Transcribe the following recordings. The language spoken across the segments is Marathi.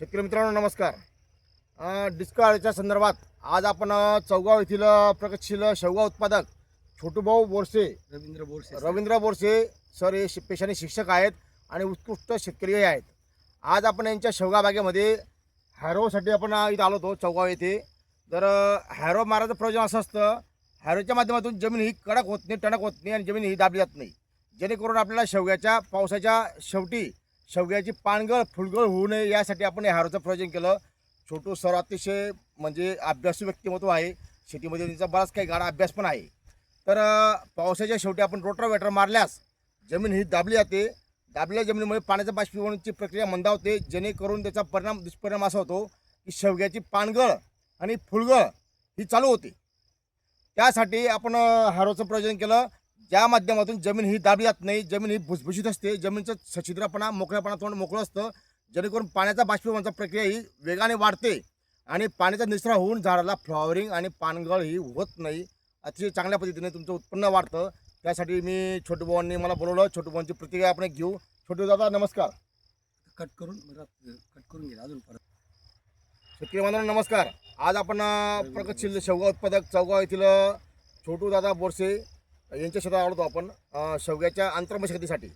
शेतकरी मित्रांनो नमस्कार. डिस्काळच्या संदर्भात आज आपण चौगाव येथील प्रगतशील शेवगा उत्पादक छोटूभाऊ बोरसे रवींद्र बोरसे रवींद्र बोरसे सर हे शि- पेशाने शिक्षक आहेत आणि उत्कृष्ट शेतकरी आहेत. आज आपण यांच्या शेवगा बागेमध्ये हॅरोसाठी आपण इथं आलो होतो चौगाव येथे. तर हॅरो मारायचं प्रयोजन असं असतं हॅरोच्या माध्यमातून जमीन ही कडक होत नाही टणक होत नाही आणि जमीन ही दाबली जात नाही. जेणेकरून आपल्याला शेवग्याच्या पावसाच्या शेवटी शेवग्याची पानगळ फुलगळ होऊ नये यासाठी आपण या हॅरोचं प्रयोजन केलं. छोटू सर अतिशय म्हणजे अभ्यासू व्यक्तिमत्व आहे. शेतीमध्ये त्यांचा बराच काही गाडा अभ्यास पण आहे. तर पावसाच्या शेवटी आपण रोटरवेटर मारल्यास जमीन ही दाबली जाते. दाबलेल्या जमिनीमुळे पाण्याच्या बाष्पीभवनाची प्रक्रिया मंदावते. जेणेकरून त्याचा परिणाम दुष्परिणाम असा होतो की शेवग्याची पानगळ आणि फुलगळ ही चालू होते. त्यासाठी आपण हॅरोचं प्रयोजन केलं. ज्या माध्यमातून जमीन ही दाबली जात नाही जमीन ही भुसभुशीत असते जमिनीचं सछिद्रपणा मोकळेपणा तोंड मोकळं असतं जेणेकरून पाण्याचा बाष्पीभवनाचा प्रक्रिया ही वेगाने वाढते आणि पाण्याचा निचरा होऊन झाडाला फ्लॉवरिंग आणि पानगळ ही होत नाही. अतिशय चांगल्या पद्धतीने तुमचं उत्पन्न वाढतं. त्यासाठी मी छोटू भावांनी मला बोलवलं. छोटू भावांची प्रतिक्रिया आपण घेऊ. छोटू दादा नमस्कार. कट करून कट करून घे अजून परत. शेतकरी बांधवांनो नमस्कार. आज आपण प्रगतशील शेवगा उत्पादक चौगाव येथील छोटू दादा बोरसे यांच्या शेतात आलो होतो आपण शेवग्याच्या आंतरमशागतीसाठी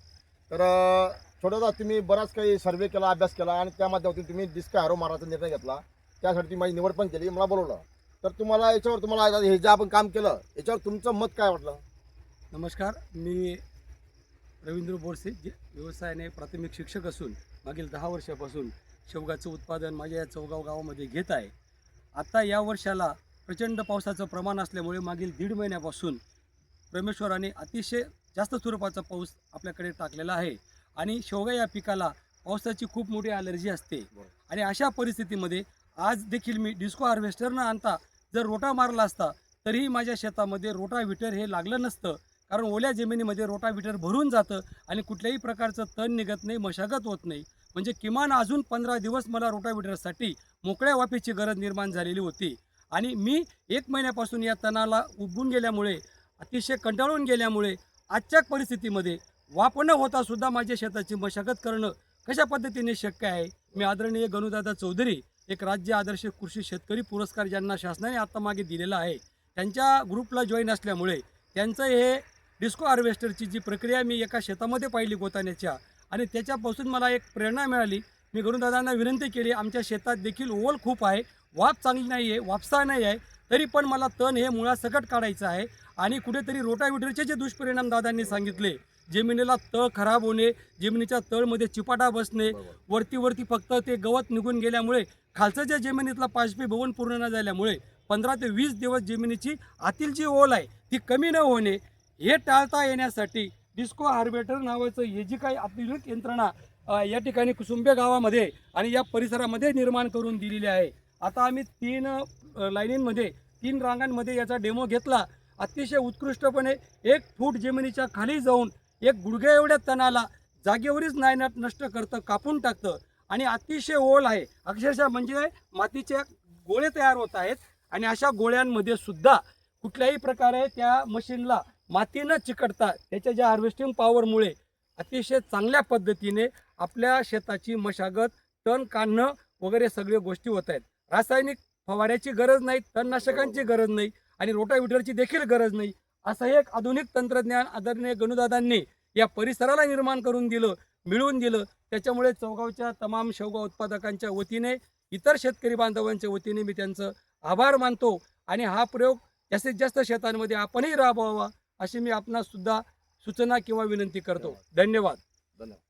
तर अं, तुम्ही बराच काही सर्वे केला अभ्यास केला आणि त्या माध्यमातून तुम्ही डिस्का हॅरो मारायचा निर्णय घेतला. त्यासाठी ती माझी निवड पण केली मला बोलवलं. तर तुम्हाला याच्यावर तुम्हाला हे जे आपण काम केलं याच्यावर तुमचं मत काय वाटलं? नमस्कार मी रवींद्र बोरसे जे व्यवसायाने प्राथमिक शिक्षक असून मागील दहा वर्षापासून शेवगाचं उत्पादन माझ्या या चौगाव गावामध्ये घेत आहे. आता या वर्षाला प्रचंड पावसाचं प्रमाण असल्यामुळे मागील दीड महिन्यापासून परमेश्वराने अतिशय जास्त स्वरूपाचा पाऊस आपल्याकडे टाकलेला आहे. आणि शेवगा या पिकाला पावसाची खूप मोठी ॲलर्जी असते. आणि अशा परिस्थितीमध्ये आज देखील मी डिस्को हार्वेस्टर न आणता जर रोटा मारला असता तरीही माझ्या शेतामध्ये रोटाव्हिटर हे लागलं नसतं. कारण ओल्या जमिनीमध्ये रोटाव्हिटर भरून जातं आणि कुठल्याही प्रकारचं तण निघत नाही मशागत होत नाही. म्हणजे किमान अजून पंधरा दिवस मला रोटाव्हिटरसाठी मोकळ्या वाफेची गरज निर्माण झालेली होती. आणि मी एक महिन्यापासून या तणाला उबून गेल्यामुळे अतिशय कंटाळून गेल्यामुळे आजच्या परिस्थितीमध्ये वाप न होता सुद्धा माझ्या शेताची मशागत करणं कशा पद्धतीने शक्य आहे? मी आदरणीय गणुदादा चौधरी एक राज्य आदर्श कृषी शेतकरी पुरस्कार ज्यांना शासनाने आत्ता मागे दिलेला आहे त्यांच्या ग्रुपला जॉईन असल्यामुळे त्यांचं हे डिस्को हार्वेस्टरची जी प्रक्रिया मी एका शेतामध्ये पाहिली गोताण्याच्या आणि त्याच्यापासून मला एक प्रेरणा मिळाली. मी गरुदादांना विनंती केली आमच्या शेतात देखील ओल खूप आहे वाफ चांगली नाही आहे वापसा नाही आहे तरी पण मला तण हे मुळासकट काढायचं आहे. आणि कुठेतरी रोटाव्हिटरचे जे दुष्परिणाम दादांनी सांगितले जमिनीला तळ खराब होणे जमिनीच्या तळमध्ये चिपाटा बसणे वरती वरती फक्त ते गवत निघून गेल्यामुळे खालचं जे जमिनीतला पाचपी भवन पूर्ण न झाल्यामुळे पंधरा ते वीस दिवस जमिनीची आतील जी ओल आहे ती कमी न होणे हे टाळता येण्यासाठी डिस्को हार्वेटर नावाचं हे जी काही आधुनिक यंत्रणा या ठिकाणी कुसुंबे गावामध्ये आणि या परिसरामध्ये निर्माण करून दिलेली आहे. आता आम्ही तीन लाईनींमध्ये तीन रांगांमध्ये याचा डेमो घेतला. अतिशय उत्कृष्टपणे एक फूट जमिनीच्या खाली जाऊन एक गुडघ्या एवढ्या तणाला जागेवरच नाही नष्ट करतं कापून टाकतं. आणि अतिशय ओल आहे. अक्षरशः म्हणजे मातीचे गोळे तयार होत आहेत आणि अशा गोळ्यांमध्ये सुद्धा कुठल्याही प्रकारे त्या मशीनला माती न चिकटता त्याच्या ज्या हार्वेस्टिंग पॉवरमुळे अतिशय चांगल्या पद्धतीने आपल्या शेताची मशागत तण काढणं वगैरे सगळ्या गोष्टी होत आहेत. रासायनिक फवाऱ्याची गरज नाही तणनाशकांची गरज नाही आणि रोटाव्हिटरची देखील गरज नाही. असं हे एक आधुनिक तंत्रज्ञान आदरणीय गणुदादांनी या परिसराला निर्माण करून दिलं मिळवून दिलं. त्याच्यामुळे चौगावच्या तमाम शेवगाव उत्पादकांच्या वतीने इतर शेतकरी बांधवांच्या वतीने मी त्यांचं आभार मानतो आणि हा प्रयोग जास्तीत जास्त शेतांमध्ये आपणही राबवावा अशी मी आपणास सुद्धा सूचना किंवा विनंती करतो. धन्यवाद. धन्यवाद.